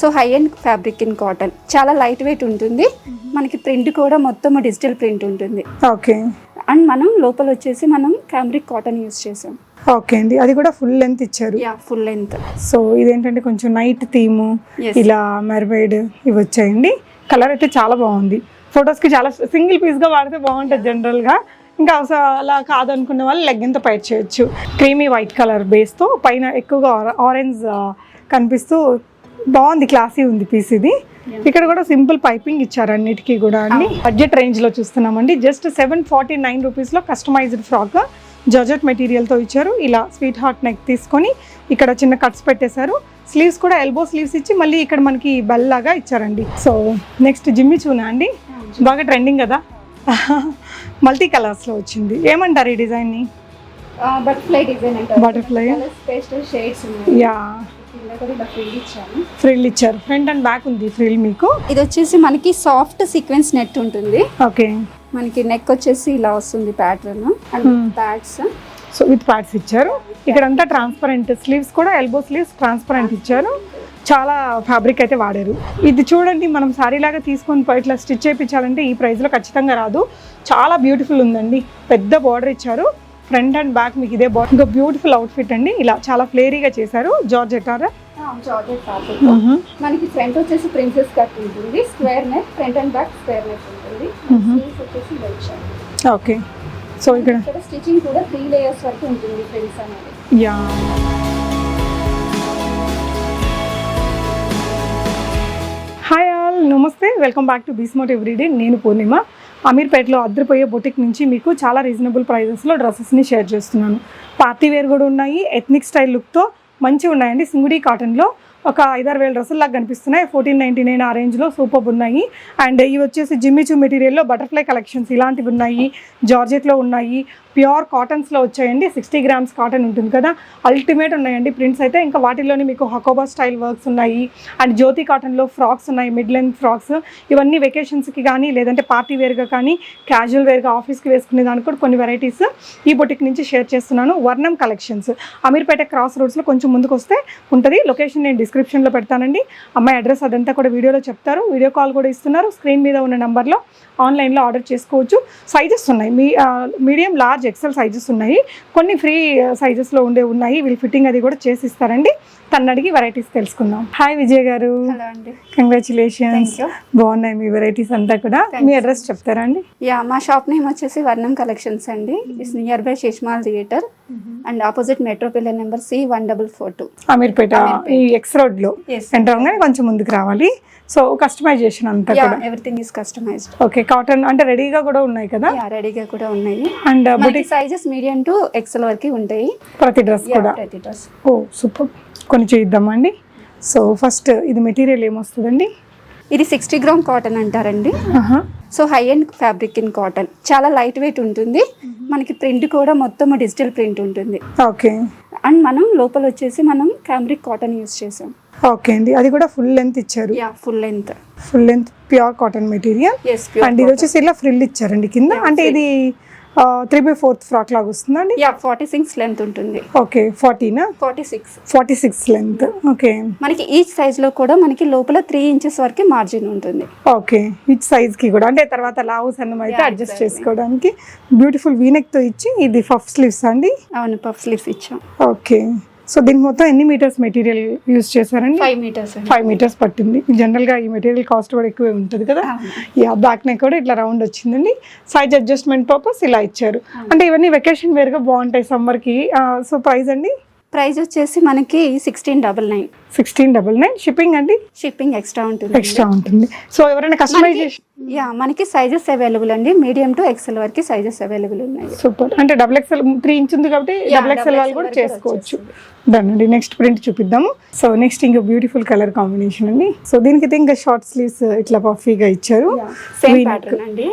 So high and fabric in cotton చాలా light weight ఉంటుంది. మనకి ప్రింట్ కూడా మొత్తం డిజిటల్ ప్రింట్ ఉంటుంది. ఓకే అండ్ మనం లోపల వచ్చేసి మనం క్యామ్రిక్ కాటన్ యూస్ చేసాం. ఓకే అండి. అది కూడా ఫుల్ లెంత్ ఇచ్చారు. యా ఫుల్ లెంత్ సో ఇదేంటంటే కొంచెం నైట్ థీము. ఇలా మెర్మైడ్ ఇవి వచ్చాయండి. కలర్ అయితే చాలా బాగుంది. ఫొటోస్కి చాలా సింగిల్ పీస్గా వాడితే బాగుంటుంది జనరల్గా ఇంకా అవసరం అలా కాదనుకున్న వాళ్ళు లెగ్గింత పైట్ చేయొచ్చు. క్రీమీ వైట్ కలర్ బేస్తో పైన ఎక్కువగా ఆరెంజ్ కనిపిస్తూ బాగుంది క్లాసీ ఉంది పీస్ ఇది ఇక్కడ కూడా సింపుల్ పైపింగ్ ఇచ్చారు అన్నిటికీ కూడా అండి బడ్జెట్ రేంజ్లో చూస్తున్నామండి. జస్ట్ సెవెన్ ఫార్టీ నైన్ రూపీస్లో కస్టమైజ్డ్ ఫ్రాక్ జార్జెట్ మెటీరియల్తో ఇచ్చారు. ఇలా స్వీట్ హార్ట్ నెక్ తీసుకొని ఇక్కడ చిన్న కట్స్ పెట్టేశారు. స్లీవ్స్ కూడా ఎల్బో స్లీవ్స్ ఇచ్చి మళ్ళీ ఇక్కడ మనకి బెల్ లాగా ఇచ్చారండి. సో నెక్స్ట్ జిమ్మి చూనా అండి? బాగా ట్రెండింగ్ కదా? మల్టీ కలర్స్లో వచ్చింది. ఏమంటారు ఈ డిజైన్ని? బటర్ఫ్లై డిజైన్ ఉన్నాయి. యా. ఫ్రిల్ ఇచ్చారు. ఫ్రంట్ అండ్ బ్యాక్ ఉంది ఫ్రిల్ మీకు? ఇది వచ్చేసి మనకి సాఫ్ట్ సీక్వెన్స్ నెట్ ఉంటుంది. ఓకే. మనకి నెక్ వచ్చేసి ఇలా వస్తుంది pattern and. Pads so with pads ఇచ్చారు. ఇక్కడ అంతా ట్రాన్స్పరెంట్ స్లీవ్స్ కూడా ఎల్బో స్లీవ్స్ ట్రాన్స్పరెంట్ ఇచ్చారు. చాలా ఫ్యాబ్రిక్ అయితే వాడారు. ఇది చూడండి మనం సారీ లాగా తీసుకొని ఇట్లా స్టిచ్ చేయించాలంటే ఈ ప్రైస్లో ఖచ్చితంగా రాదు. చాలా బ్యూటిఫుల్ ఉందండి. పెద్ద బార్డర్ ఇచ్చారు. ఫ్రంట్ అండ్ బ్యాక్ మీకు ఇదే బార్డర్ ఇంకా బ్యూటిఫుల్ అవుట్ఫిట్ అండి. ఇలా చాలా ఫ్లేరీగా చేశారు. జార్జ్ ఎటారా జార్జెట్ ఫ్యాబ్రిక్. మనకి ఫ్రంట్ వచ్చేసి ప్రిన్సెస్ కట్ ఉంటుంది. Square neck front and back square neck ఉంటుంది. వచ్చేసి ఓకే. సో ఇక్కడ ఇక్కడ స్టిచింగ్ కూడా త్రీ లేయర్స్ వరకు ఉంటుంది ఫ్రెండ్స్ అనేది. యా. Hi all. నమస్తే. వెల్కమ్ బ్యాక్ టు బీస్మోట్ ఎవ్రీడే. నేను పూర్ణిమ. అమీర్పేటలో అద్దరిపోయే బొటిక్ నుంచి మీకు చాలా రీజనబుల్ ప్రైజెస్లో డ్రెస్సెస్ని షేర్ చేస్తున్నాను. పార్టీ వేర్ కూడా ఉన్నాయి ఎథ్నిక్ స్టైల్ లుక్తో మంచిగా ఉన్నాయండి. సింగుడి కాటన్లో ఒక ఐదారు వేల డ్రెస్సులు లాగా కనిపిస్తున్నాయి. ఫోర్టీన్ నైంటీ నైన్ ఆ రేంజ్లో సూపర్ ఉన్నాయి. అండ్ ఇవి వచ్చేసి జిమ్మిచూ మెటీరియల్లో బటర్ఫ్లై కలెక్షన్స్ ఇలాంటివి ఉన్నాయి. జార్జెట్లో ఉన్నాయి. ప్యూర్ కాటన్స్లో వచ్చాయండి. సిక్స్టీ గ్రామ్స్ కాటన్ ఉంటుంది కదా. అల్టిమేట్ ఉన్నాయండి ప్రింట్స్ అయితే. ఇంకా వాటిలోని మీకు హకోబా స్టైల్ వర్క్స్ ఉన్నాయి. అండ్ జ్యోతి కాటన్లో ఫ్రాక్స్ ఉన్నాయి. Mid length frocks. ఇవన్నీ వెకేషన్స్కి కానీ లేదంటే పార్టీ వేర్గా కానీ క్యాజువల్ వేర్గా ఆఫీస్కి వేసుకునే దానికి కూడా కొన్ని వెరైటీస్ ఈ బొటిక్ నుంచి షేర్ చేస్తున్నాను. వర్ణం కలెక్షన్స్ అమీర్పేట క్రాస్ రోడ్స్లో కొంచెం ముందుకు వస్తే ఉంటుంది. లొకేషన్ నేను డిస్క్రిప్షన్లో పెడతానండి. అమ్మాయి అడ్రస్ అదంతా కూడా వీడియోలో చెప్తారు. వీడియో కాల్ కూడా ఇస్తున్నారు. స్క్రీన్ మీద ఉన్న నెంబర్లో ఆన్లైన్లో ఆర్డర్ చేసుకోవచ్చు. సైజెస్ ఉన్నాయి. మీ మీడియం లార్జ్ ఎక్సెల్ సైజెస్ ఉన్నాయి. కొన్ని ఫ్రీ సైజెస్లో ఉండే ఉన్నాయి. వీళ్ళు ఫిట్టింగ్ అది కూడా చేసి ఇస్తారండి తను అడిగి వెరైటీస్ తెలుసుకుందాం. హాయ్ విజయ్ గారు. కంగ్రాచులేషన్స్. బాగున్నాయి మీ వెరైటీస్ అంతా కూడా. మీ అడ్రస్ చెప్తారా అండి? యా మా షాప్ నేమ్ వచ్చేసి వర్ణం కలెక్షన్స్ అండి. It's near by శేష్మాల్ theatre and opposite metro pillar number C one double four two Ameerpet ఈ ఎక్స్ రోడ్లో. ఎంటర్ అవగానే కొంచెం ముందుకు రావాలి. సో కస్టమైజేషన్ అంతా కూడా. Everything is customized okay cotton అంటే రెడీగా కూడా ఉన్నాయి కదా? రెడీగా కూడా ఉన్నాయి. And boutique sizes medium to XL వరకు ఉంటాయి. ప్రతి డ్రెస్ కూడా. ప్రతి డ్రెస్ ఓ సూపర్ కొన్ని చూద్దామండి సో ఫస్ట్ ఇది మెటీరియల్ ఏమొస్తుందండి? ఇది సిక్స్టీ గ్రామ్ కాటన్ అంటారండి. So high and fabric in cotton. చాలా లైట్ వెయిట్ ఉంటుంది. మనకి ప్రింట్ కూడా మొత్తం డిజిటల్ ప్రింట్ ఉంటుంది. ఓకే. అండ్ మనం లోపల వచ్చేసి మనం క్యామ్రిక్ కాటన్ యూస్ చేసాం. ఓకే అండి. అది కూడా ఫుల్ లెంత్ ఇచ్చారు. Yeah full length. Full length pure cotton material. And ఇది వచ్చేసి ఇలా ఫ్రిల్ ఇచ్చారండి కింద. అంటే ఇది త్రీ బై ఫోర్త్ ఫ్రాక్ లాగా వస్తుందండి? యా ఫార్టీ సిక్స్ లెంత్ ఉంటుంది. Okay ఫార్టీనా forty six forty six length okay మనకి ఈచ్ సైజ్లో కూడా మనకి లోపల త్రీ ఇంచెస్ వరకు మార్జిన్ ఉంటుంది. ఓకే ఇచ్ సైజ్కి కూడా. అంటే తర్వాత లావు సన్నం అయితే అడ్జస్ట్. చేసుకోవడానికి. బ్యూటిఫుల్ వీనెక్తో ఇచ్చి ఇది పఫ్ స్లీవ్స్ అండి? అవును పఫ్ స్లీవ్స్ ఇచ్చాం. ఓకే సో దీనికి మొత్తం ఎన్ని మీటర్స్ మెటీరియల్ యూజ్ చేశారండి? ఫైవ్ మీటర్స్ ఫైవ్ మీటర్స్ పట్టింది. జనరల్గా ఈ మెటీరియల్ కాస్ట్ కూడా ఎక్కువే ఉంటుంది కదా? యా బ్యాక్ నెక్ కూడా ఇట్లా రౌండ్ వచ్చిందండి. సైజ్ అడ్జస్ట్మెంట్ పర్పస్ ఇలా ఇచ్చారు. అంటే ఇవన్నీ వెకేషన్ వేర్గా బాగుంటాయి సమ్మర్కి. సో ప్రైస్ అండి? ప్రైస్ వచ్చేసి మనకి sixteen double nine. Sixteen double nine. Shipping అండి? షిప్పింగ్ ఎక్స్ట్రా ఉంటుంది. ఎక్స్ట్రా ఉంటుంది. సో ఎవరైనా కస్టమైజేషన్ యా మనకి సైజెస్ అవైలబుల్ అండి. మీడియం టు ఎక్సెల్ వరకు సైజెస్ అవైలబుల్ ఉన్నాయి. సూపర్ అంటే డబుల్ ఎక్స్ఎల్ త్రీ ఇంచ్ ఉంది కాబట్టి డబుల్ ఎక్స్ఎల్ వాళ్ళు కూడా చేసుకోవచ్చు. దాని అండి. నెక్స్ట్ ప్రింట్ చూపిద్దాము. సో నెక్స్ట్ ఇంకా బ్యూటిఫుల్ కలర్ కాంబినేషన్ అండి. సో దీనికి అయితే ఇంకా షార్ట్ స్లీవ్స్ ఇట్లా పఫీగా ఇచ్చారు. సేమ్. ప్యాటర్న్ అండి.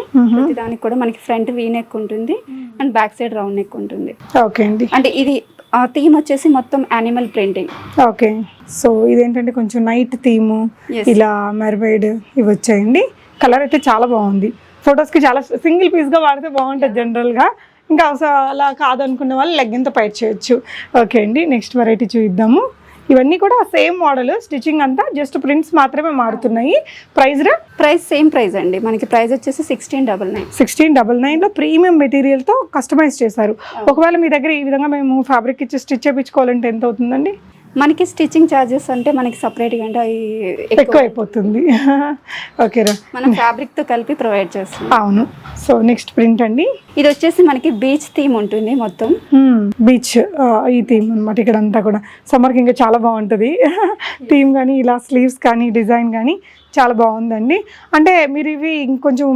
దానికి కూడా మనకి ఫ్రంట్ వీ నెక్ ఉంటుంది. And back side round neck ఉంటుంది. ఓకే అండి. అంటే ఇది థీమ్ వచ్చేసి మొత్తం యానిమల్ ప్రింటింగ్ ఓకే. సో ఇదేంటంటే కొంచెం నైట్ థీము. ఇలా మెర్మైడ్ ఇవి వచ్చాయండి. కలర్ అయితే చాలా బాగుంది. ఫొటోస్కి చాలా సింగిల్ పీస్గా వాడితే బాగుంటుంది జనరల్గా ఇంకా అలా కాదనుకున్న వాళ్ళు లెగ్గింత పైట్ చేయొచ్చు. ఓకే అండి. నెక్స్ట్ వెరైటీ చూద్దాము ఇవన్నీ కూడా సేమ్ మోడల్ స్టిచ్చింగ్ అంతా జస్ట్ ప్రింట్స్ మాత్రమే మారుతున్నాయి. ప్రైస్ రా? ప్రైస్ సేమ్ ప్రైస్ అండి. మనకి ప్రైస్ వచ్చేసి sixteen double nine sixteen double నైన్లో ప్రీమియం మెటీరియల్తో కస్టమైజ్ చేశారు. ఒకవేళ మీ దగ్గర ఈ విధంగా మేము ఫ్యాబ్రిక్ ఇచ్చి స్టిచ్ చేయించుకోవాలంటే ఎంత అవుతుందండి? మనకి స్టిచ్చింగ్ ఛార్జెస్ అంటే మనకి సపరేట్గా అంటే ఎక్కువ. ఎక్కువ అయిపోతుంది ఓకేరా మనం ఫ్యాబ్రిక్తో కలిపి ప్రొవైడ్ చేస్తాం అవును. సో నెక్స్ట్ ప్రింట్ అండి. ఇది వచ్చేసి మనకి బీచ్ థీమ్ ఉంటుంది మొత్తం. బీచ్ ఈ థీమ్ అనమాట ఇక్కడ అంతా కూడా సమ్మర్కి ఇంకా చాలా బాగుంటుంది. థీమ్ కానీ ఇలా స్లీవ్స్ కానీ డిజైన్ కానీ చాలా బాగుందండి. అంటే మీరు ఇవి ఇంకొంచెం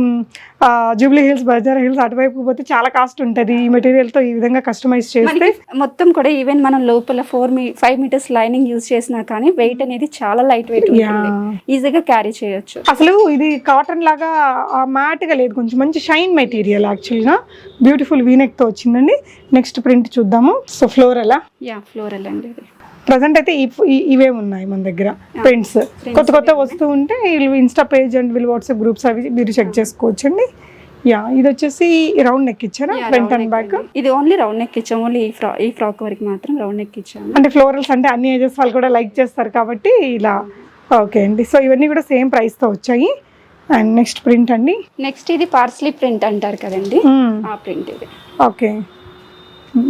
జూబ్లీ హిల్స్ బజార్ హిల్స్ అటువైపు పోతే చాలా కాస్ట్ ఉంటుంది. ఈ మెటీరియల్తో ఈ విధంగా కస్టమైజ్ చేస్తే మొత్తం కూడా ఈవెన్ మనం లోపల ఫోర్ మీ ఫైవ్ మీటర్స్ లైనింగ్ యూజ్ చేసినా కానీ వెయిట్ అనేది చాలా లైట్ వెయిట్. ఈజీగా క్యారీ చేయొచ్చు. అసలు ఇది కాటన్ లాగా మ్యాట్గా లేదు. కొంచెం మంచి షైన్ మెటీరియల్ యాక్చువల్గా. బ్యూటిఫుల్ వీనెక్తో వచ్చిందండి. నెక్స్ట్ ప్రింట్ చూద్దాము. సో ఫ్లోర్ ఎలా యా ఫ్లోరల్ అండి ఇది. ప్రజెంట్ అయితే ఇవే ఉన్నాయి మన దగ్గర. ప్రింట్స్ కొత్త కొత్త వస్తూ ఉంటే వీళ్ళు ఇన్స్టా పేజ్ అండ్ వీళ్ళు వాట్సాప్ గ్రూప్స్ అవి మీరు చెక్ చేసుకోవచ్చు అండి యా ఇది వచ్చేసి రౌండ్ నెక్ ఇచ్చారా? Front and back. ఇది ఓన్లీ రౌండ్ నెక్ ఇచ్చాము. ఓన్లీ ఈ ఫ్రా ఈ ఫ్రాక్ వరకు మాత్రం రౌండ్ నెక్ ఇచ్చాము. అంటే ఫ్లోరల్స్ అంటే అన్ని ఏజెస్ వాళ్ళు కూడా లైక్ చేస్తారు కాబట్టి ఇలా. ఓకే అండి. సో ఇవన్నీ కూడా సేమ్ ప్రైస్తో వచ్చాయి. అండ్ నెక్స్ట్ ప్రింట్ అండి. నెక్స్ట్ ఇది పార్స్లీ ప్రింట్ అంటారు కదండి. ఆ ప్రింట్ ఇది. ఓకే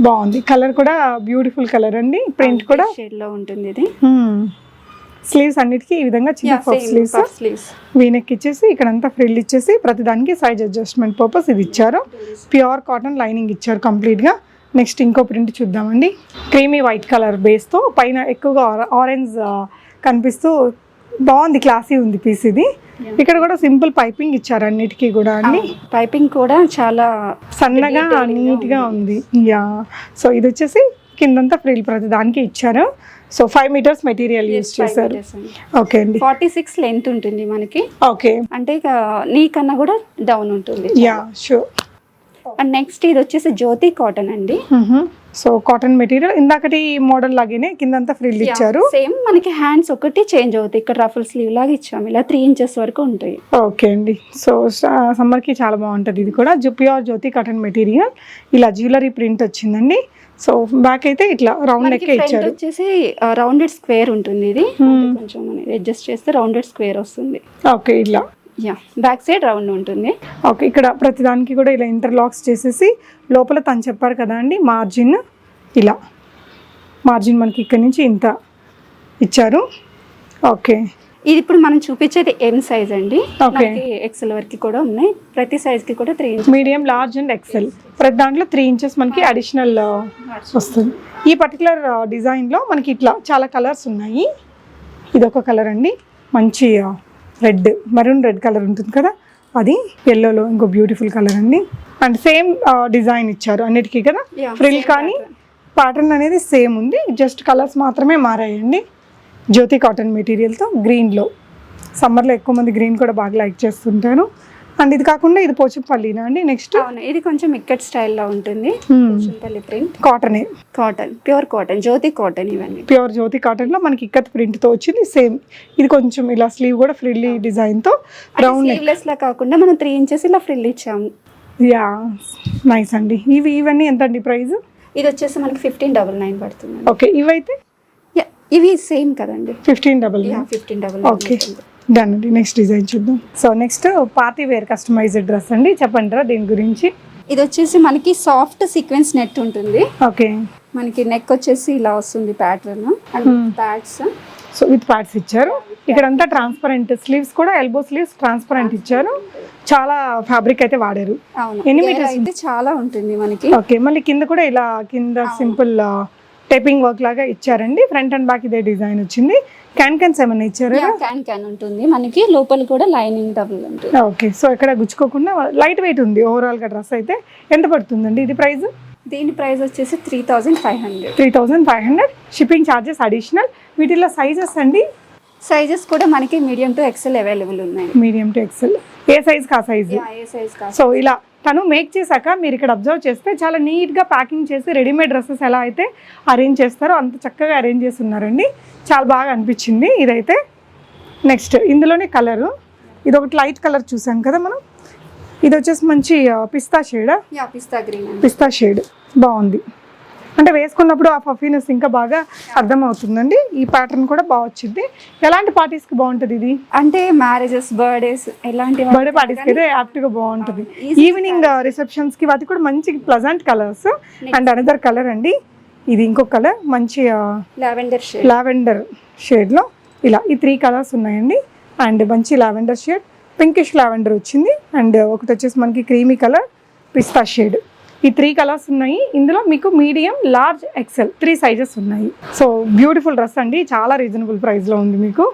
బాగుంది. కలర్ కూడా బ్యూటిఫుల్ కలర్ అండి. ప్రింట్ కూడా. షేడ్లో ఉంటుంది ఇది. స్లీవ్స్ అన్నిటికీ ఈ విధంగా చిన్న పఫ్ స్లీవ్స్ స్లీవ్స్ వీనెక్ ఇచ్చేసి ఇక్కడంతా ఫ్రిల్ ఇచ్చేసి ప్రతిదానికి సైజ్ అడ్జస్ట్మెంట్ పర్పస్ ఇది ఇచ్చారు. ప్యూర్ కాటన్ లైనింగ్ ఇచ్చారు కంప్లీట్గా నెక్స్ట్ ఇంకో ప్రింట్ చూద్దామండి. క్రీమీ వైట్ కలర్ బేస్తో పైన ఎక్కువగా ఆరెంజ్ కనిపిస్తూ బాగుంది క్లాసీ ఉంది పీస్ ఇది. ఇక్కడ కూడా సింపుల్ పైపింగ్ ఇచ్చారు అన్నిటికీ కూడా అండి. పైపింగ్ కూడా చాలా సన్నగా నీట్గా ఉంది. యా సో ఇది వచ్చేసి కిందంతా ఫ్రిల్ ప్రతి దానికి ఇచ్చారు. So five metres material use చేశారు. ఓకే అండి. ఫార్టీ సిక్స్ లెంత్ ఉంటుంది మనకి. ఓకే అంటే ఇక నీ కన్నా కూడా డౌన్ ఉంటుంది. యా షూర్ అండ్ నెక్స్ట్ ఇది వచ్చేసి జ్యోతి కాటన్ అండి. So cotton material. ఇందాకటి మోడల్ లాగానే కిందంతా ఫ్రిల్ ఇచ్చారు. సేమ్ మనకి హ్యాండ్స్ ఒకటి చేంజ్ అవుతాయి ఇక్కడ రఫుల్ స్లీవ్ లాగా ఇచ్చాము ఇలా త్రీ ఇంచెస్ వరకు ఉంటాయి. ఓకే అండి. సో సమ్మర్కి చాలా బాగుంటుంది. ఇది కూడా ప్యూర్ జ్యోతి కాటన్ మెటీరియల్ ఇలా జ్యువెలరీ ప్రింట్ వచ్చిందండి. సో బ్యాక్ అయితే ఇట్లా రౌండ్ ఫ్రంట్ ఇచ్చారు. వచ్చేసి రౌండెడ్ స్క్వేర్ ఉంటుంది ఇది. కొంచెం అడ్జస్ట్ చేస్తే రౌండెడ్ స్క్వేర్ వస్తుంది. ఓకే ఇలా. యా బ్యాక్ సైడ్ రౌండ్ ఉంటుంది. ఓకే ఇక్కడ ప్రతిదానికి కూడా ఇలా ఇంటర్లాక్స్ చేసేసి లోపల తను చెప్పారు కదా అండి మార్జిన్ ఇలా. మార్జిన్ మనకి ఇక్కడ నుంచి ఇంత ఇచ్చారు. ఓకే ఇది ఇప్పుడు మనం చూపించేది ఎం సైజ్ అండి. మనకి ఎక్సెల్ వరకు కూడా ఉన్నాయి. ప్రతి సైజ్కి కూడా three inches medium large and XL ప్రతి దాంట్లో త్రీ ఇంచెస్ మనకి అడిషనల్ వస్తుంది. ఈ పర్టికులర్ డిజైన్లో మనకి ఇట్లా చాలా కలర్స్ ఉన్నాయి. ఇది ఒక కలర్ అండి. మంచి రెడ్ మరూన్ రెడ్ కలర్ ఉంటుంది కదా? అది ఎల్లోలో ఇంకో బ్యూటిఫుల్ కలర్ అండి. అండ్ సేమ్ డిజైన్ ఇచ్చారు అన్నిటికీ కదా? ఫ్రిల్ కానీ ప్యాటర్న్ అనేది సేమ్ ఉంది. జస్ట్ కలర్స్ మాత్రమే మారాయండి. జ్యోతి కాటన్ మెటీరియల్తో గ్రీన్లో సమ్మర్లో ఎక్కువ మంది గ్రీన్ కూడా బాగా లైక్ చేస్తుంటారు. అండ్ ఇది కాకుండా ఇది పోచంపల్లినా అండి నెక్స్ట్? అవును ఇది కొంచెం ఇక్కట్ స్టైల్లో ఉంటుంది. Simply print. కాటనే. Cotton pure cotton Jyoti cotton ఇవన్నీ. ప్యూర్ జ్యోతి కాటన్లో మనకి ఇక్కత్ ప్రింట్తో వచ్చింది సేమ్. ఇది కొంచెం ఇలా స్లీవ్ కూడా ఫ్రిల్లీ డిజైన్తో రౌండ్ నెక్. స్లీవ్లెస్ లా కాకుండా మనం త్రీ ఇంచెస్ ఇలా ఫ్రిల్ ఇచ్చాము. యా నైస్ అండి. ఇవి ఇవన్నీ ఎంత అండి ప్రైస్ ఇది వచ్చేసి మనకి ఫిఫ్టీన్ డబల్ నైన్ పడుతుంది. ఓకే ఇవైతే? ఇవి సేమ్ కదండి. Fifteen double fifteen double okay. Done అండి. నెక్స్ట్ డిజైన్ చూద్దాం. So next party wear customized dress అండి. చెప్పండి దీని గురించి. ఇది వచ్చేసి మనకి సాఫ్ట్ సీక్వెన్స్ నెట్ ఉంటుంది. ఓకే. మనకి నెక్ వచ్చేసి ఇలా వస్తుంది pattern and pads so with pads ఇచ్చారు. ఇక్కడ అంతా ట్రాన్స్పరెంట్ స్లీవ్స్ కూడా ఎల్బో స్లీవ్స్ ట్రాన్స్పరెంట్ ఇచ్చారు. చాలా ఫ్యాబ్రిక్ అయితే వాడారు. ఎన్ని? అయితే చాలా ఉంటుంది మనకి. ఓకే. మళ్ళీ కింద కూడా ఇలా కింద సింపుల్ టైపింగ్ వర్క్ లాగా ఇచ్చారండి. ఫ్రంట్ అండ్ బ్యాక్ ఇదే డిజైన్ వచ్చింది. క్యాన్ క్యాన్స్ ఏమైనా ఇచ్చారు? క్యాన్ క్యాన్ ఉంటుంది. మనకి లోపల కూడా లైనింగ్ డబుల్ ఉంటుంది. ఓకే. సో ఇక్కడ గుచ్చుకోకుండా లైట్ వెయిట్ ఉంది ఓవరాల్గా డ్రెస్ అయితే. ఎంత పడుతుందండి ఇది ప్రైస్? దీని ప్రైస్ వచ్చేసి three thousand five hundred. Three thousand five hundred. Shipping charges additional వీటిలో సైజెస్ అండి? సైజెస్ కూడా మనకి మీడియం టు ఎక్సెల్ అవైలబుల్ ఉన్నాయి. మీడియం టు ఎక్సెల్ ఏ సైజ్ కా సైజ్ సో ఇలా తను మేక్ చేశాక మీరు ఇక్కడ అబ్జర్వ్ చేస్తే చాలా నీట్గా ప్యాకింగ్ చేసి రెడీమేడ్ డ్రెస్సెస్ ఎలా అయితే అరేంజ్ చేస్తారో అంత చక్కగా అరేంజ్ చేసి ఉన్నారండి. చాలా బాగా అనిపించింది. ఇదైతే నెక్స్ట్ ఇందులోనే కలరు. ఇది ఒకటి లైట్ కలర్ చూసాం కదా మనం. ఇది వచ్చేసి మంచి pista shade? Yeah pista green pista shade. బాగుంది. అంటే వేసుకున్నప్పుడు ఆ పఫీనెస్ ఇంకా బాగా అర్థమవుతుందండి. ఈ ప్యాటర్న్ కూడా బాగా వచ్చింది. ఎలాంటి పార్టీస్కి బాగుంటుంది ఇది? అంటే మ్యారేజెస్ బర్త్డేస్ ఎలాంటి బర్త్డే పార్టీస్కి అయితే యాప్ట్గా బాగుంటుంది. ఈవినింగ్ రిసెప్షన్స్కి వాటి కూడా మంచి pleasant colours and another colour అండి. ఇది ఇంకొక కలర్ మంచి లావెండర్ షేడ్ లావెండర్ షేడ్లో ఇలా ఈ త్రీ కలర్స్ ఉన్నాయండి. అండ్ మంచి లావెండర్ షేడ్ పింకిష్ లావెండర్ వచ్చింది. అండ్ ఒకటి వచ్చేసి మనకి క్రీమీ కలర్ పిస్తా షేడ్ ఈ త్రీ కలర్స్ ఉన్నాయి. ఇందులో మీకు medium large XL three sizes ఉన్నాయి. సో బ్యూటిఫుల్ డ్రెస్ అండి. చాలా రీజనబుల్ ప్రైస్లో ఉంది మీకు.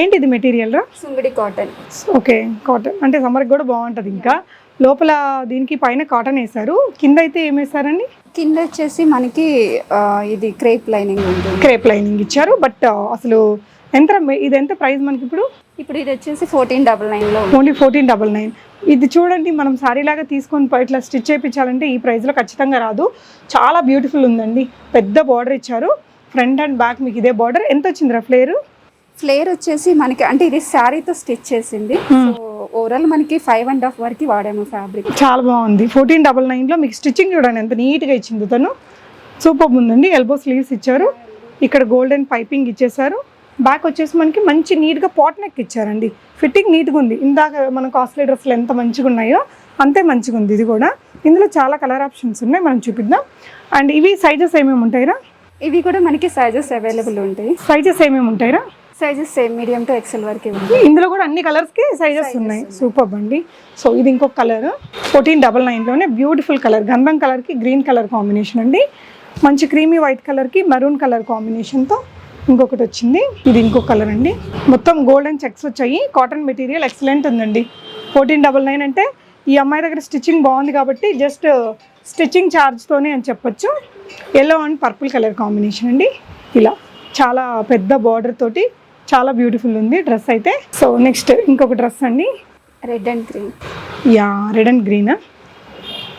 ఏంటి ఇది మెటీరియల్ రా? సుంగడి కాటన్. ఓకే కాటన్ అంటే సమ్మర్కి కూడా బాగుంటుంది ఇంకా. లోపల దీనికి పైన కాటన్ వేశారు. కింద అయితే ఏం వేశారండి? కింద వచ్చేసి మనకి ఇది క్రేప్ లైనింగ్ ఉంటుంది. క్రేప్ లైనింగ్ ఇచ్చారు. బట్ అసలు ఎంత ఇది ఎంత ప్రైస్ మనకి ఇప్పుడు? ఇప్పుడు ఇది వచ్చేసి ఫోర్టీన్ డబల్ నైన్లో ఉంది. ఓన్లీ ఫోర్టీన్ డబల్ నైన్ ఇది చూడండి మనం సారీ లాగా తీసుకొని పోయి ఇట్లా స్టిచ్ చేయించాలంటే ఈ ప్రైస్లో ఖచ్చితంగా రాదు. చాలా బ్యూటిఫుల్ ఉందండి. పెద్ద బార్డర్ ఇచ్చారు. ఫ్రంట్ అండ్ బ్యాక్ మీకు ఇదే బార్డర్ ఎంత వచ్చిందిరా ఫ్లేర్ ఫ్లేర్ వచ్చేసి మనకి అంటే ఇది శారీతో స్టిచ్ చేసింది. ఓవరాల్ మనకి ఫైవ్ అండ్ హాఫ్ వరకు వాడాము ఫ్యాబ్రిక్ చాలా బాగుంది. ఫోర్టీన్ డబల్ నైన్లో మీకు స్టిచ్చింగ్ చూడండి ఎంత నీట్గా ఇచ్చింది తను. సూపర్ ఉందండి. ఎల్బో స్లీవ్స్ ఇచ్చారు. ఇక్కడ గోల్డెన్ పైపింగ్ ఇచ్చేసారు బ్యాక్ వచ్చేసి మనకి మంచి నీట్గా పాట్ నెక్ ఇచ్చారండి. ఫిట్టింగ్ నీట్గా ఉంది. ఇందాక మన కాస్ట్లీ డ్రెస్లు ఎంత మంచిగా ఉన్నాయో అంతే మంచిగా ఉంది ఇది కూడా. ఇందులో చాలా కలర్ ఆప్షన్స్ ఉన్నాయి. మనం చూపిద్దాం. అండ్ ఇవి సైజెస్ ఏమేమి ఉంటాయిరా? ఇవి కూడా మనకి సైజెస్ అవైలబుల్ ఉంటాయి. సైజెస్ ఏమేమి ఉంటాయిరా? Sizes same medium to XL వరకే ఇందులో కూడా అన్ని కలర్స్కి సైజెస్ ఉన్నాయి. సూపర్ అండి. సో ఇది ఇంకొక కలర్ ఫోర్టీన్ డబల్ నైన్లోనే బ్యూటిఫుల్ కలర్ గంధం కలర్కి గ్రీన్ కలర్ కాంబినేషన్ అండి. మంచి క్రీమీ వైట్ కలర్కి మెరూన్ కలర్ కాంబినేషన్తో ఇంకొకటి వచ్చింది. ఇది ఇంకొక కలర్ అండి. మొత్తం గోల్డెన్ చెక్స్ వచ్చాయి. కాటన్ మెటీరియల్ ఎక్సలెంట్ ఉందండి. ఫోర్టీన్ డబల్ నైన్ అంటే ఈ అమ్మాయి దగ్గర స్టిచ్చింగ్ బాగుంది కాబట్టి జస్ట్ స్టిచ్చింగ్ ఛార్జ్తోనే అని చెప్పొచ్చు. Yellow and purple colour combination అండి. ఇలా చాలా పెద్ద బార్డర్ తోటి చాలా బ్యూటిఫుల్ ఉంది డ్రెస్ అయితే. సో నెక్స్ట్ ఇంకొక డ్రెస్ అండి. Red and green yeah red and green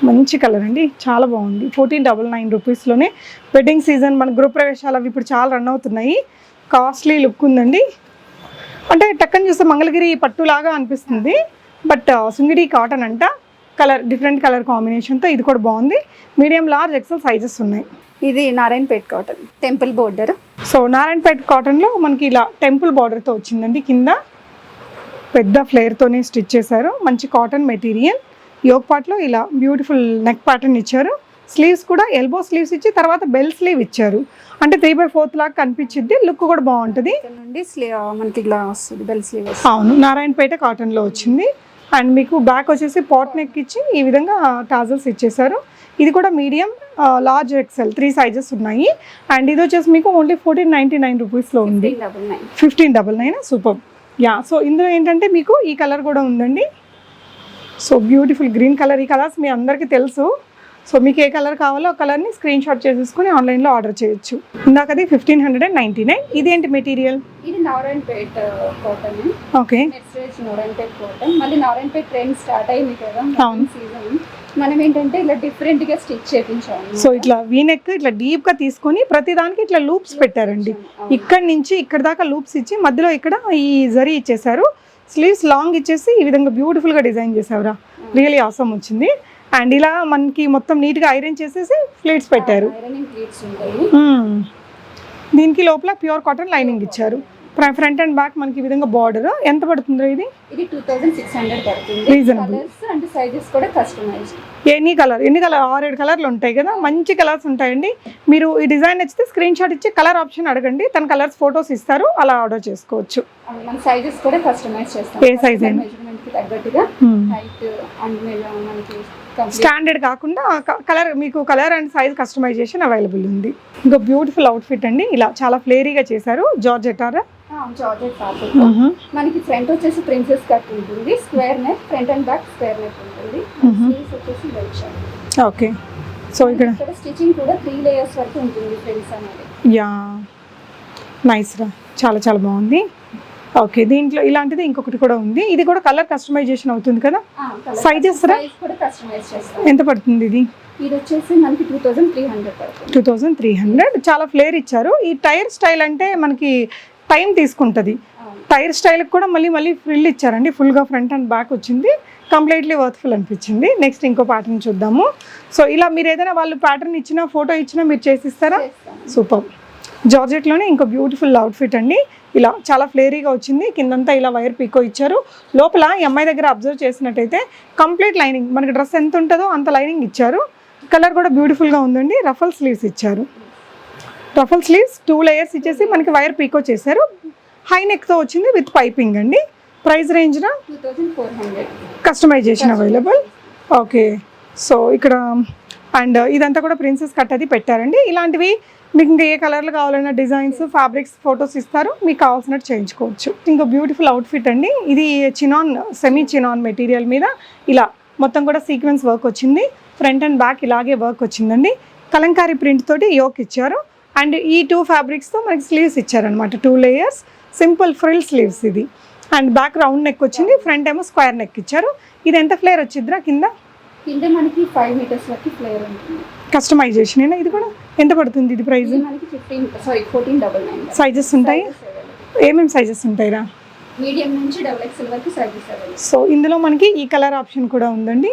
మంచి కలర్ అండి. చాలా బాగుంది. ఫోర్టీన్ డబల్ నైన్ రూపీస్లోనే వెడ్డింగ్ సీజన్ మన గృహ ప్రవేశాలు అవి ఇప్పుడు చాలా రన్ అవుతున్నాయి. కాస్ట్లీ లుక్ ఉందండి. అంటే టక్కని చూస్తే మంగళగిరి పట్టులాగా అనిపిస్తుంది. బట్ సుంగిడి కాటన్ అంట. కలర్ డిఫరెంట్ కలర్ కాంబినేషన్తో ఇది కూడా బాగుంది. మీడియం లార్జ్ ఎక్సెల్ సైజెస్ ఉన్నాయి. ఇది Narayanpet cotton temple border. So Narayanpet కాటన్లో మనకి ఇలా టెంపుల్ బార్డర్తో వచ్చిందండి. కింద పెద్ద ఫ్లేర్తోనే స్టిచ్ చేశారు. మంచి కాటన్ మెటీరియల్. యోగ్ పార్ట్లో ఇలా బ్యూటిఫుల్ నెక్ ప్యాటర్న్ ఇచ్చారు. స్లీవ్స్ కూడా ఎల్బో స్లీవ్స్ ఇచ్చి తర్వాత బెల్ స్లీవ్ ఇచ్చారు. అంటే త్రీ బై ఫోర్త్ లాగా కనిపించింది లుక్ కూడా బాగుంటుంది. నుండి మనకి ఇలా వస్తుంది బెల్ స్లీవ్ అవును నారాయణపేట కాటన్లో వచ్చింది. అండ్ మీకు బ్యాక్ వచ్చేసి పాట్ నెక్ ఇచ్చి ఈ విధంగా టాజల్స్ ఇచ్చేసారు ఇది కూడా medium large XL three sizes ఉన్నాయి. అండ్ ఇది వచ్చేసి మీకు ఓన్లీ ఫోర్టీన్ నైంటీ నైన్ రూపీస్లో ఉంది. Fifteen double nine super. Yeah so ఇందులో ఏంటంటే మీకు ఈ కలర్ కూడా ఉందండి. సో బ్యూటిఫుల్ గ్రీన్ కలర్ ఈ కలర్స్ మీ అందరికీ తెలుసు. సో మీకు ఏ కలర్ కావాలో ఆ కలర్ని స్క్రీన్ షాట్ చేసేసుకొని ఆన్లైన్లో ఆర్డర్ చేయొచ్చు. ఇందాకది fifteen hundred and ninety nine ఇదేంటి మెటీరియల్ ఇది Narayanpet cotton okay next Narayanpet cotton మళ్ళీ నారాయణపేట్ ట్రెండ్ స్టార్ట్ అయింది కదా. సీజన్ మనం ఏంటంటే ఇలా డిఫరెంట్గా స్టిచ్ చేపించాము. సో ఇట్లా వీనెక్ ఇట్లా డీప్గా తీసుకొని ప్రతి దానికి ఇట్లా లూప్స్ పెట్టారండి. ఇక్కడ నుంచి ఇక్కడ దాకా లూప్స్ ఇచ్చి మధ్యలో ఇక్కడ ఈ జరీ ఇచ్చేసారు స్లీవ్స్ లాంగ్ ఇచ్చేసి ఈ విధంగా బ్యూటిఫుల్గా డిజైన్ చేసావురా రియలీ అవసరం వచ్చింది. అండ్ ఇలా మనకి మొత్తం నీట్గా ఐరన్ చేసేసి పెట్టారు. ప్లీట్స్ మ్మ్. దీనికి లోపల ప్యూర్ కాటన్ లైనింగ్ ఇచ్చారు. ఫ్రంట్ అండ్ బ్యాక్ మనకి ఈ విధంగా బార్డర్ ఎంత పడుతుందో ఇది? ఇది టూ థౌసండ్ సిక్స్ హండ్రెడ్ పడుతుంది. Reasonable. కలర్స్ అండ్ సైజెస్ కూడా కస్టమైజ్డ్ ఎన్ని కలర్ ఎన్ని కలర్ ఆరేడు కలర్లు ఉంటాయి కదా? మంచి కలర్స్ ఉంటాయండి. మీరు ఈ డిజైన్ నచ్చితే స్క్రీన్ షాట్ ఇచ్చి కలర్ ఆప్షన్ అడగండి. తన కలర్స్ ఫొటోస్ ఇస్తారు. అలా ఆర్డర్ చేసుకోవచ్చు. మన సైజెస్ కూడా కస్టమైజ్ చేస్తాం. ఏ size అయినా? మెజర్మెంట్కి తగ్గట్టుగా మ్మ్. హైట్ అండ్ మనకి complete. స్టాండర్డ్ కాకుండా కలర్ మీకు colour and size customisation available ఉంది. ఇంకో బ్యూటిఫుల్ అవుట్ఫిట్ అండి. ఇలా చాలా ఫ్లేరీగా చేశారు. జార్జెటారా జార్జెట్ ఫ్యాబ్రిక్ మనకి ఫ్రంట్ వచ్చేసి ప్రిన్సెస్ కట్ ఉంటుంది square neck front and back square neck ఉంటుంది. స్లీవ్స్ వచ్చేసి షార్ట్ ఓకే. సో ఇక్కడ స్టిచింగ్ కూడా త్రీ లేయర్స్ వరకు ఉంటుంది ఫ్రెండ్స్ అనేది. యా. నైస్ రా. చాలా చాలా బాగుంది. ఓకే దీంట్లో ఇలాంటిది ఇంకొకటి కూడా ఉంది. ఇది కూడా కలర్ కస్టమైజేషన్ అవుతుంది కదా? Sizes రా? సైజ్ కూడా కస్టమైజ్ చేస్తాం. ఎంత పడుతుంది ఇది? ఇది వచ్చేసి మనకి two thousand three hundred two thousand three hundred చాలా ఫ్లేర్ ఇచ్చారు. ఈ టైర్ స్టైల్ అంటే మనకి టైం తీసుకుంటుంది. టైర్ స్టైల్కి కూడా మళ్ళీ మళ్ళీ ఫ్రిల్ ఇచ్చారండి. ఫుల్గా ఫ్రంట్ అండ్ బ్యాక్ వచ్చింది. కంప్లీట్లీ వర్త్ఫుల్ అనిపించింది. నెక్స్ట్ ఇంకో ప్యాటర్న్ చూద్దాము. సో ఇలా మీరు ఏదైనా వాళ్ళు ప్యాటర్న్ ఇచ్చినా ఫోటో ఇచ్చినా మీరు చేసిస్తారా? సూపర్. జార్జెట్లోనే ఇంకో బ్యూటిఫుల్ అవుట్ఫిట్ అండి. ఇలా చాలా ఫ్లేరీగా వచ్చింది. కిందంతా ఇలా వైర్ పీకో ఇచ్చారు. లోపల ఈ అమ్మాయి దగ్గర అబ్జర్వ్ చేసినట్టయితే కంప్లీట్ లైనింగ్ మనకి డ్రెస్ ఎంత ఉంటుందో అంత లైనింగ్ ఇచ్చారు. కలర్ కూడా బ్యూటిఫుల్గా ఉందండి. రఫల్ స్లీవ్స్ ఇచ్చారు. రఫల్ స్లీవ్స్ టూ లేయర్స్ ఇచ్చేసి మనకి వైర్ పీకో చేశారు హై నెక్తో వచ్చింది విత్ పైపింగ్ అండి. ప్రైస్ రేంజ్న కస్టమైజేషన్ అవైలబుల్ ఓకే సో ఇక్కడ అండ్ ఇదంతా కూడా ప్రిన్సెస్ కట్ అది పెట్టారండి. ఇలాంటివి మీకు ఇంకా ఏ కలర్లు కావాలన్నా డిజైన్స్ ఫ్యాబ్రిక్స్ ఫొటోస్ ఇస్తారు. మీకు కావాల్సినట్టు చేయించుకోవచ్చు. ఇంకో బ్యూటిఫుల్ అవుట్ఫిట్ అండి. ఇది చినాన్ సెమీ చినాన్ మెటీరియల్ మీద ఇలా మొత్తం కూడా సీక్వెన్స్ వర్క్ వచ్చింది. ఫ్రంట్ అండ్ బ్యాక్ ఇలాగే వర్క్ వచ్చిందండి. కలంకారీ ప్రింట్ తోటి యోక్ ఇచ్చారు. అండ్ ఈ టూ ఫ్యాబ్రిక్స్తో మనకి స్లీవ్స్ ఇచ్చారనమాట two layers simple frill sleeves ఇది. అండ్ బ్యాక్ రౌండ్ నెక్ వచ్చింది ఫ్రంట్ ఏమో స్క్వేర్ నెక్ ఇచ్చారు. ఇది ఎంత ఫ్లేర్ వచ్చిద్రా కింద? కింద మనకి ఫైవ్ మీటర్స్ వరకు ఫ్లేయర్ ఉంటుంది. కస్టమైజేషన్ అయినా ఇది కూడా? ఎంత పడుతుంది ఇది price? Sorry fourteen double nine. Sizes ఉంటాయి? ఏమేమి సైజెస్ ఉంటాయిరా? మీడియం నుంచి డబల్ ఎక్స్ఎల్ వరకు సైజెస్ సో ఇందులో మనకి ఈ కలర్ ఆప్షన్ కూడా ఉందండి.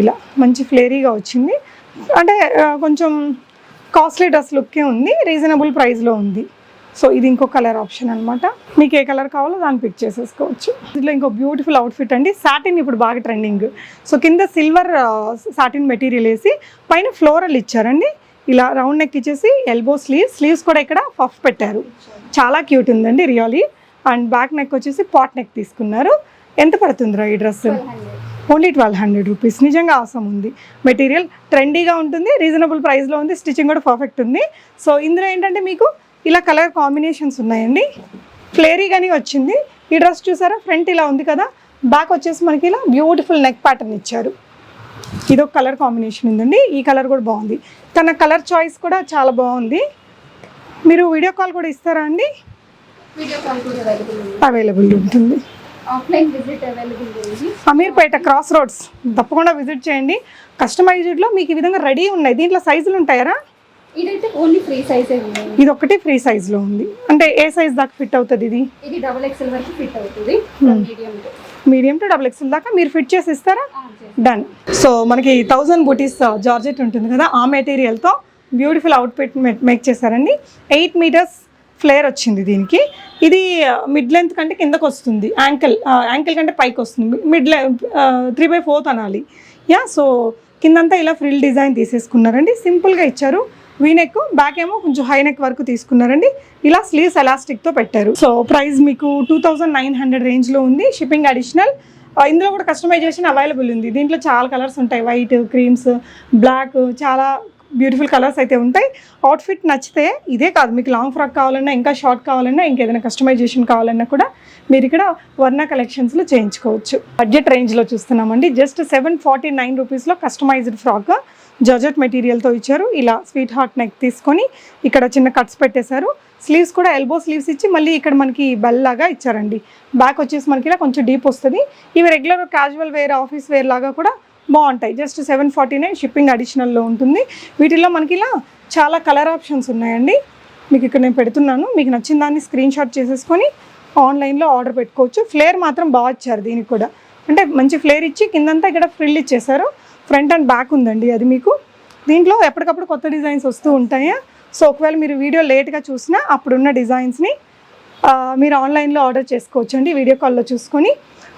ఇలా మంచి ఫ్లేరీగా వచ్చింది. అంటే కొంచెం కాస్ట్లీ డ్రెస్ లుక్కే ఉంది రీజనబుల్ ప్రైస్లో ఉంది. సో ఇది ఇంకో కలర్ ఆప్షన్ అనమాట మీకు ఏ కలర్ కావాలో దాన్ని పిక్ చేసేసుకోవచ్చు. ఇందులో ఇంకో బ్యూటిఫుల్ అవుట్ఫిట్ అండి సాటిన్ ఇప్పుడు బాగా ట్రెండింగ్. సో కింద సిల్వర్ సాటిన్ మెటీరియల్ వేసి పైన ఫ్లోరల్ ఇచ్చారండి. ఇలా రౌండ్ నెక్ ఇచ్చేసి ఎల్బో స్లీవ్స్ స్లీవ్స్ కూడా ఇక్కడ పఫ్ పెట్టారు. చాలా క్యూట్ ఉందండి రియలీ. అండ్ బ్యాక్ నెక్ వచ్చేసి పాట్ నెక్ తీసుకున్నారు. ఎంత పడుతుందిరా ఈ dress? Only twelve hundred rupees. నిజంగా అవసరం ఉంది. మెటీరియల్ ట్రెండీగా ఉంటుంది రీజనబుల్ ప్రైస్లో ఉంది స్టిచ్చింగ్ కూడా పర్ఫెక్ట్ ఉంది. సో ఇందులో ఏంటంటే మీకు ఇలా కలర్ కాంబినేషన్స్ ఉన్నాయండి. ఫ్లేరీగానే వచ్చింది. ఈ డ్రెస్ చూసారా? ఫ్రంట్ ఇలా ఉంది కదా. బ్యాక్ వచ్చేసి మనకి ఇలా బ్యూటిఫుల్ నెక్ ప్యాటర్న్ ఇచ్చారు. ఇదొక కలర్ కాంబినేషన్ ఉందండి. ఈ కలర్ కూడా బాగుంది. తన కలర్ చాయిస్ కూడా చాలా బాగుంది. మీరు వీడియో కాల్ కూడా ఇస్తారా అండి? అవైలబుల్ ఉంటుంది. ఆఫ్లైన్ విజిట్ అవైలబుల్ ఉంది. Ameerpet cross roads. తప్పకుండా విజిట్ చేయండి. కస్టమైజ్డ్లో మీకు ఈ విధంగా రెడీ ఉన్నాయి. దీంట్లో సైజులు ఉంటాయరా? ఇదైతే ఓన్లీ ఫ్రీ సైజే ఉంది. ఇది ఒకటి ఫ్రీ సైజ్లో ఉంది. అంటే ఏ సైజ్ దాకా ఫిట్ అవుతుంది ఇది? ఇది డబల్ ఎక్స్ఎల్ వరకు ఫిట్ అవుతుంది. Medium medium to double XL దాకా మీరు ఫిట్ చేసి ఇస్తారా? డన్ సో మనకి థౌజండ్ బూటీస్ జార్జెట్ ఉంటుంది కదా ఆ మెటీరియల్తో బ్యూటిఫుల్ అవుట్ఫిట్ మేక్ చేశారండి. ఎయిట్ మీటర్స్ ఫ్లేర్ వచ్చింది దీనికి. ఇది మిడ్ లెంత్ కంటే కిందకు వస్తుంది. యాంకిల్ యాంకిల్ కంటే పైకి వస్తుంది. Mid length three by fourth అనాలి. యా సో కిందంతా ఇలా ఫ్రిల్ డిజైన్ తీసేసుకున్నారండి. సింపుల్గా ఇచ్చారు. వీనెక్ బ్యాక్ ఏమో కొంచెం హై నెక్ వరకు తీసుకున్నారండి. ఇలా స్లీవ్స్ ఎలాస్టిక్తో పెట్టారు. సో ప్రైస్ మీకు టూ థౌజండ్ నైన్ హండ్రెడ్ రేంజ్లో ఉంది. షిప్పింగ్ అడిషనల్ ఇందులో కూడా కస్టమైజేషన్ అవైలబుల్ ఉంది. దీంట్లో చాలా కలర్స్ ఉంటాయి. వైట్ క్రీమ్స్ బ్లాక్ చాలా బ్యూటిఫుల్ కలర్స్ అయితే ఉంటాయి. అవుట్ఫిట్ నచ్చితే ఇదే కాదు మీకు లాంగ్ ఫ్రాక్ కావాలన్నా ఇంకా షార్ట్ కావాలన్నా ఇంకేదైనా కస్టమైజేషన్ కావాలన్నా కూడా మీరు ఇక్కడ వర్ణ కలెక్షన్స్లో చేయించుకోవచ్చు. బడ్జెట్ రేంజ్లో చూస్తున్నామండి. జస్ట్ సెవెన్ ఫార్టీ నైన్ రూపీస్లో కస్టమైజ్డ్ ఫ్రాక్ జార్జెట్ మెటీరియల్తో ఇచ్చారు. ఇలా స్వీట్ హార్ట్ నెక్ తీసుకొని ఇక్కడ చిన్న కట్స్ పెట్టేశారు. స్లీవ్స్ కూడా ఎల్బో స్లీవ్స్ ఇచ్చి మళ్ళీ ఇక్కడ మనకి బెల్ లాగా ఇచ్చారండి. బ్యాక్ వచ్చేసి మనకి ఇలా కొంచెం డీప్ వస్తుంది. ఇవి regular casual wear office wear లాగా కూడా బాగుంటాయి. Just seven forty nine shipping అడిషనల్లో ఉంటుంది. వీటిల్లో మనకి ఇలా చాలా కలర్ ఆప్షన్స్ ఉన్నాయండి. మీకు ఇక్కడ నేను పెడుతున్నాను. మీకు నచ్చిన దాన్ని స్క్రీన్ షాట్ చేసేసుకొని ఆన్లైన్లో ఆర్డర్ పెట్టుకోవచ్చు. ఫ్లేర్ మాత్రం బాగా ఇచ్చారు దీనికి కూడా. అంటే మంచి ఫ్లేర్ ఇచ్చి కిందంతా ఇక్కడ ఫ్రిల్ ఇచ్చేసారు ఫ్రంట్ అండ్ బ్యాక్ ఉందండి అది మీకు. దీంట్లో ఎప్పటికప్పుడు కొత్త డిజైన్స్ వస్తూ ఉంటాయా? సో ఒకవేళ మీరు వీడియో లేట్గా చూసినా అప్పుడున్న డిజైన్స్ని మీరు ఆన్లైన్లో ఆర్డర్ చేసుకోవచ్చు అండి వీడియో కాల్లో చూసుకొని.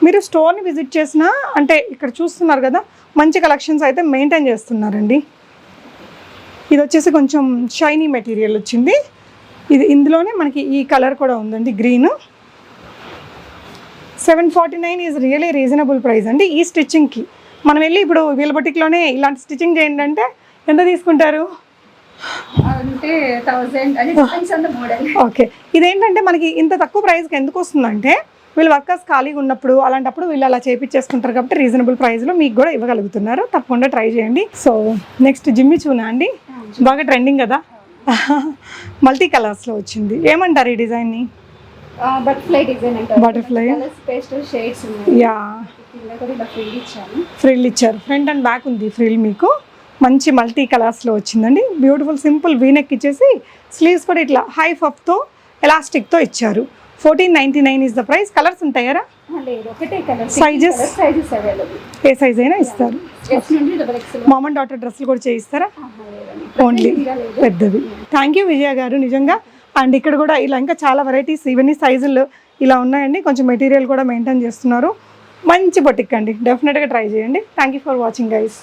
మీరు స్టోర్ని విజిట్ చేసినా అంటే ఇక్కడ చూస్తున్నారు కదా మంచి కలెక్షన్స్ అయితే మెయింటైన్ చేస్తున్నారండి. ఇది వచ్చేసి కొంచెం షైనీ మెటీరియల్ వచ్చింది. ఇది ఇందులోనే మనకి ఈ కలర్ కూడా ఉందండి green. Seven forty nine is really reasonable price అండి ఈ స్టిచ్చింగ్కి. మనం వెళ్ళి ఇప్పుడు వీళ్ళ బొటిక్లోనే ఇలాంటి స్టిచ్చింగ్ చేయండి అంటే ఎంత తీసుకుంటారు? ఓకే ఇదేంటంటే మనకి ఇంత తక్కువ ప్రైస్కి ఎందుకు వస్తుందంటే వీళ్ళు వర్కర్స్ ఖాళీగా ఉన్నప్పుడు అలాంటప్పుడు వీళ్ళు అలా చేపించేసుకుంటారు కాబట్టి రీజనబుల్ ప్రైస్లో మీకు కూడా ఇవ్వగలుగుతున్నారు. తప్పకుండా ట్రై చేయండి. సో నెక్స్ట్ జిమ్మి చూనా అండి. బాగా ట్రెండింగ్ కదా. మల్టీ కలర్స్లో వచ్చింది. ఏమంటారు ఈ డిజైన్ని బటర్ఫ్లై డిజైన్ పేస్టల్ షేడ్స్ ఉన్నాయి. యా ఫ్రిల్ ఇచ్చారు. ఫ్రంట్ అండ్ బ్యాక్ ఉంది ఫ్రిల్ మీకు. మంచి మల్టీ కలర్స్లో వచ్చిందండి. బ్యూటిఫుల్ సింపుల్ వీనెక్ ఇచ్చేసి స్లీవ్స్ కూడా ఇట్లా హై ఫప్తో ఎలాస్టిక్తో ఇచ్చారు. Fourteen ninety nine is the price colours ఉంటాయారా? Sizes ఏ సైజ్ అయినా ఇస్తారు. ఎస్ నుండి double XL mom and daughter డ్రెస్సులు కూడా చేయిస్తారా? ఓన్లీ పెద్దది థ్యాంక్ యూ విజయ గారు నిజంగా. అండ్ ఇక్కడ కూడా ఇలా ఇంకా చాలా వెరైటీస్ ఇవన్నీ సైజులు ఇలా ఉన్నాయండి. కొంచెం మెటీరియల్ కూడా మెయింటైన్ చేస్తున్నారు. మంచి బొటిక్ అండి. డెఫినెట్గా ట్రై చేయండి. Thank you for watching guys